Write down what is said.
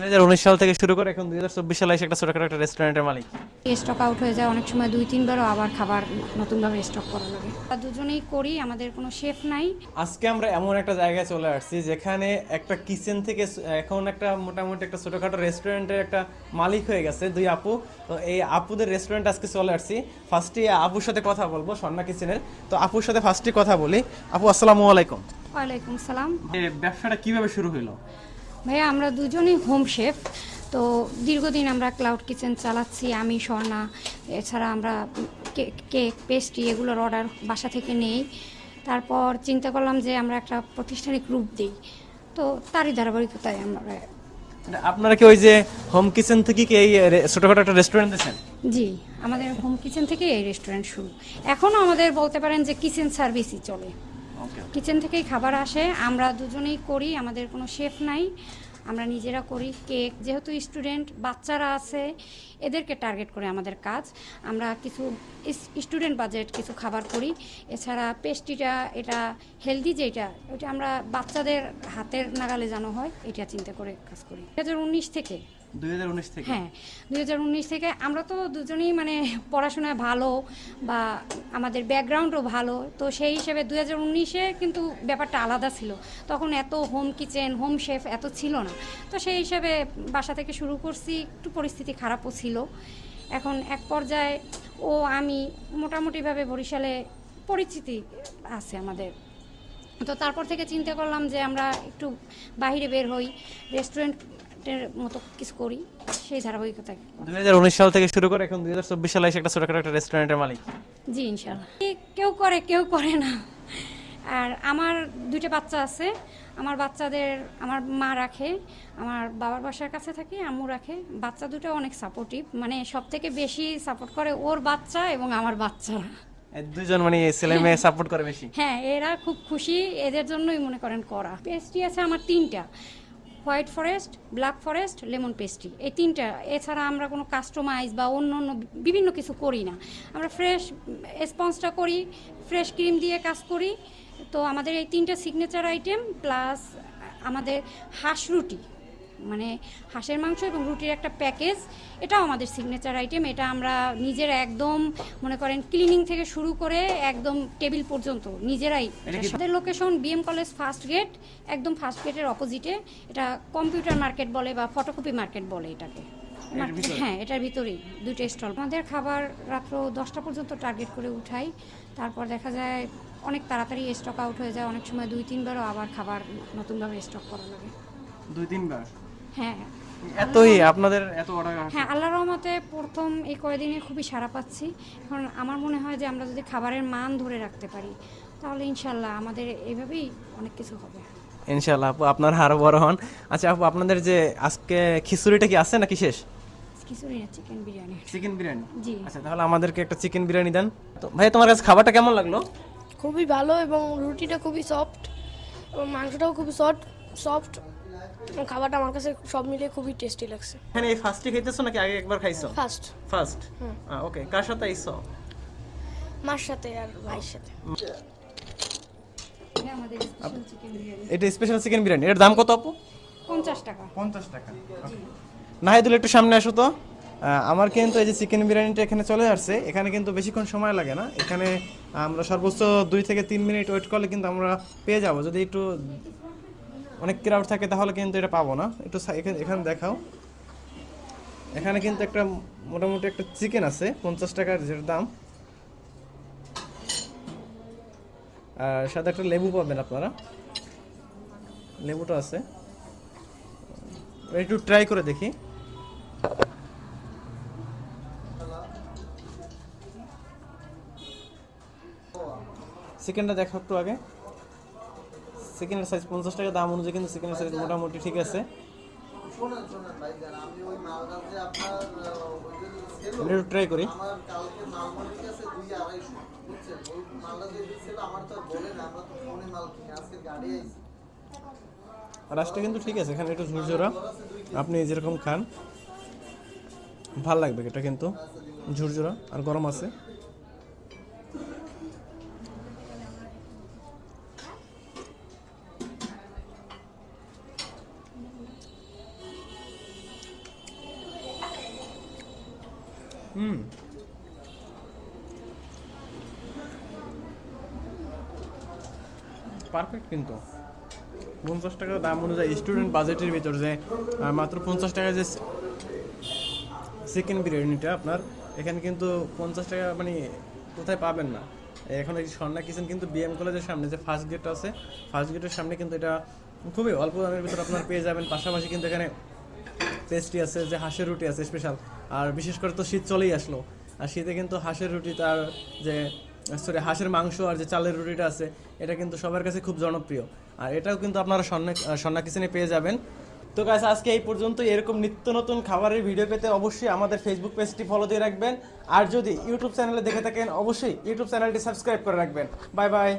দুই সাল থেকে শুরু করে এখন দুই সালে এসে একটা ছোটখাটো একটা রেস্টুরেন্টের মালিক। স্টক আউট হয়ে যায় অনেক সময় দুই তিনবারও আবার খাবার নতুনভাবে স্টক করা লাগে। আর দুজনেই করি আমাদের কোনো শেফ নাই। আজকে আমরা এমন একটা জায়গায় চলে আসছি যেখানে একটা কিচেন থেকে এখন একটা মোটামুটি একটা ছোটখাটো রেস্টুরেন্টের একটা মালিক হয়ে গেছে দুই আপু। তো এই আপুদের রেস্টুরেন্ট আজকে চলে আসছি। ফার্স্টে আপুর সাথে কথা বলব স্বর্ণা কিচেনের। তো আপুর সাথে ফার্স্টে কথা বলি। আপু আসসালামু আলাইকুম। ওয়ালাইকুম সালাম। এই ব্যবসাটা কীভাবে শুরু হলো ভাইয়া আমরা দুজনেই হোম শেফ তো দীর্ঘদিন আমরা ক্লাউড কিচেন চালাচ্ছি আমি স্বর্ণা এছাড়া আমরা কেক পেস্ট্রি এগুলোর অর্ডার বাসা থেকে নেই। তারপর চিন্তা করলাম যে আমরা একটা প্রতিষ্ঠানিক রূপ দিই। তো তারই ধারাবাহিকতায় আমরা মানে আপনারা কি ওই যে হোম কিচেন থেকে কি এই ছোটখাটো একটা রেস্টুরেন্ট দিয়েছেন জি আমাদের হোম কিচেন থেকে এই রেস্টুরেন্ট শুরু। এখনও আমাদের বলতে পারেন যে কিচেন সার্ভিসই চলে। কিচেন থেকেই খাবার আসে। আমরা দুজনেই করি, আমাদের কোনো শেফ নাই। আমরা নিজেরা করি কেক যেহেতু স্টুডেন্ট বাচ্চারা আছে, এদেরকে টার্গেট করে আমাদের কাজ। আমরা কিছু স্টুডেন্ট বাজেট কিছু খাবার করি। এছাড়া পেস্ট্রিটা এটা হেলদি যেটা ওইটা আমরা বাচ্চাদের হাতের নাগালে জানো হয়, এটা চিন্তা করে কাজ করি। দু হাজার উনিশ থেকে দু হাজার উনিশ থেকে? হ্যাঁ দু হাজার উনিশ থেকে। আমরা তো দুজনেই মানে পড়াশোনায় ভালো বা আমাদের ব্যাকগ্রাউন্ডও ভালো। তো সেই হিসেবে দুই হাজার উনিশে কিন্তু ব্যাপারটা আলাদা ছিল। তখন এত হোম কিচেন, হোম শেফ এত ছিল না। তো সেই হিসেবে বাসা থেকে শুরু করছি, একটু পরিস্থিতি খারাপও ছিল। এখন এক পর্যায়ে ও আমি মোটামুটিভাবে বরিশালে পরিচিতি আছে আমাদের। তো তারপর থেকে চিন্তা করলাম যে আমরা একটু বাইরে বের হই। রেস্টুরেন্টের মতো কিছু করি সেই ধারাবাহিকতায় দুই সাল থেকে শুরু করে এখন দুই সালে এসে একটা ছোটখাটো একটা রেস্টুরেন্টের মালিক। জি ইনশাল্লাহ কেউ করে কেউ করে না। আর আমার দুইটা বাচ্চা আছে। আমার বাচ্চাদের আমার মা রাখে আমার বাবার বাসার কাছে থাকি আম্মু রাখে। বাচ্চা দুটো অনেক সাপোর্টিভ মানে সব থেকে বেশি সাপোর্ট করে ওর বাচ্চা এবং আমার বাচ্চারা দুজন মানে ছেলে মেয়ে সাপোর্ট করে বেশি? হ্যাঁ এরা খুব খুশি এদের জন্যই মনে করেন করা। পেস্ট্রি আছে আমার তিনটা। White forest, black forest, lemon pastry. এই তিনটা, এছাড়া আমরা কোনো কাস্টমাইজ বা অন্য অন্য বিভিন্ন কিছু করি না। আমরা ফ্রেশ স্পঞ্জটা করি, ফ্রেশ ক্রিম দিয়ে কাজ করি। তো আমাদের এই তিনটা সিগনেচার আইটেম প্লাস আমাদের হাঁস রুটি। মানে হাঁসের মাংস এবং রুটির একটা প্যাকেজ এটাও আমাদের সিগনেচার আইটেম এটা আমরা নিজেরা একদম মনে করেন ক্লিনিং থেকে শুরু করে একদম টেবিল পর্যন্ত নিজেরাই আমাদের location BM college first gate একদম ফার্স্ট গেটের অপোজিটে এটা কম্পিউটার মার্কেট বলে বা ফটোকপি মার্কেট বলে এটাকে। হ্যাঁ এটার ভিতরেই দুটো স্টল আমাদের খাবার রাত্র দশটা পর্যন্ত টার্গেট করে উঠাই। তারপর দেখা যায় অনেক তাড়াতাড়ি স্টক আউট হয়ে যায়। অনেক সময় দুই তিনবারও আবার খাবার নতুনভাবে স্টক করা লাগে। দুই তিনবার? হ্যাঁ। এতই আপনাদের এত অর্ডার হ্যাঁ আল্লাহ রহমতে প্রথম এই কয়দিনে খুবই সারা পাচ্ছি। এখন আমার মনে হয় যে আমরা যদি খাবারের মান ধরে রাখতে পারি তাহলে ইনশাল্লাহ আমাদের এভাবেই অনেক কিছু হবে। ইনশাল্লাহ আপু আপনার আরও বড় হন। আচ্ছা আপু আপনাদের যে আজকে খিচুড়িটা কি আছে নাকি শেষ? খিচুড়ি না চিকেন বিরিয়ানি। চিকেন বিরিয়ানি? জি। আচ্ছা তাহলে আমাদেরকে একটা চিকেন বিরিয়ানি দেন। তো ভাই তোমার কাছে খাবারটা কেমন লাগল? খুবই ভালো এবং রুটিটা খুবই সফট এবং মাংসটাও খুবই সফট সফট খাবারটা আমার কাছে সব মিলিয়ে খুবই টেস্টি লাগছে। এখানে এই ফার্স্টে খাইতেছো নাকি আগে একবার খাইছো? ফার্স্ট ফার্স্ট ওকে কার সাথে আইছো? মার সাথে আর ভাইয়ের সাথে। এটা স্পেশাল চিকেন বিরিয়ানি। এটা স্পেশাল চিকেন বিরিয়ানি এর দাম কত আপু? পঞ্চাশ টাকা। পঞ্চাশ টাকা। নাহিদুল একটু সামনে আসো তো। আমার কিন্তু এই যে চিকেন বিরিয়ানিটা এখানে চলে আসছে। এখানে কিন্তু বেশিক্ষণ সময় লাগে না। এখানে আমরা সর্বোচ্চ দুই থেকে তিন মিনিট ওয়েট করলে কিন্তু আমরা পেয়ে যাব। যদি একটু অনেক ক্রাউড থাকে, তাহলে কিন্তু এটা পাবো না। একটু এখানে দেখাও। এখানে কিন্তু একটা মোটামুটি একটা চিকেন আছে, পঞ্চাশ টাকার যেটা দাম। আর সাথে একটা লেবু পাবেন আপনারা। লেবুটা আছে। একটু ট্রাই করে দেখি। চিকেনটা দেখো একটু আগে। চিকেনের সাইজ পঞ্চাশ টাকা, দাম অনুযায়ী কিন্তু চিকেনের সাইজ মোটামুটি ঠিক আছে। শোনেন একটু ট্রাই করি। আমার কিন্তু ঠিক আছে, এখানে একটু ঝুরঝুরা। আপনি যেরকম খান, ভালো লাগবে এটা কিন্তু। ঝুরঝুরা আর গরম আছে। হুম পারফেক্ট কিন্তু। পঞ্চাশ টাকা দাম অনুযায়ী স্টুডেন্ট বাজেটের ভিতর যে মাত্র পঞ্চাশ টাকা যে চিকেন বিরিয়ানিটা আপনার, এখানে কিন্তু পঞ্চাশ টাকা মানে কোথায় পাবেন না। এখন এই স্বর্ণা কিচেন কিন্তু বিএম কলেজের সামনে যে ফার্স্ট গেট আছে ফার্স্ট গেটের সামনে কিন্তু এটা খুবই অল্প দামের ভিতর আপনার পেয়ে যাবেন। পাশাপাশি কিন্তু এখানে পেস্ট্রি আছে, যে হাঁসের রুটি আছে স্পেশাল আর বিশেষ করে তো শীত চলেই আসলো। আর শীতে কিন্তু হাঁসের রুটি তার যে সরি হাঁসের মাংস আর যে চালের রুটিটা আছে, এটা কিন্তু সবার কাছে খুব জনপ্রিয়। আর এটাও কিন্তু আপনারা স্বর্ণা স্বর্ণা কিচেনে পেয়ে যাবেন। তো গাছ আজকে এই পর্যন্ত এরকম নিত্য নতুন খাবারের ভিডিও পেতে অবশ্যই আমাদের ফেসবুক পেজটি ফলো দিয়ে রাখবেন। আর যদি ইউটিউব চ্যানেলে দেখে থাকেন, অবশ্যই ইউটিউব চ্যানেলটি সাবস্ক্রাইব করে রাখবেন। Bye bye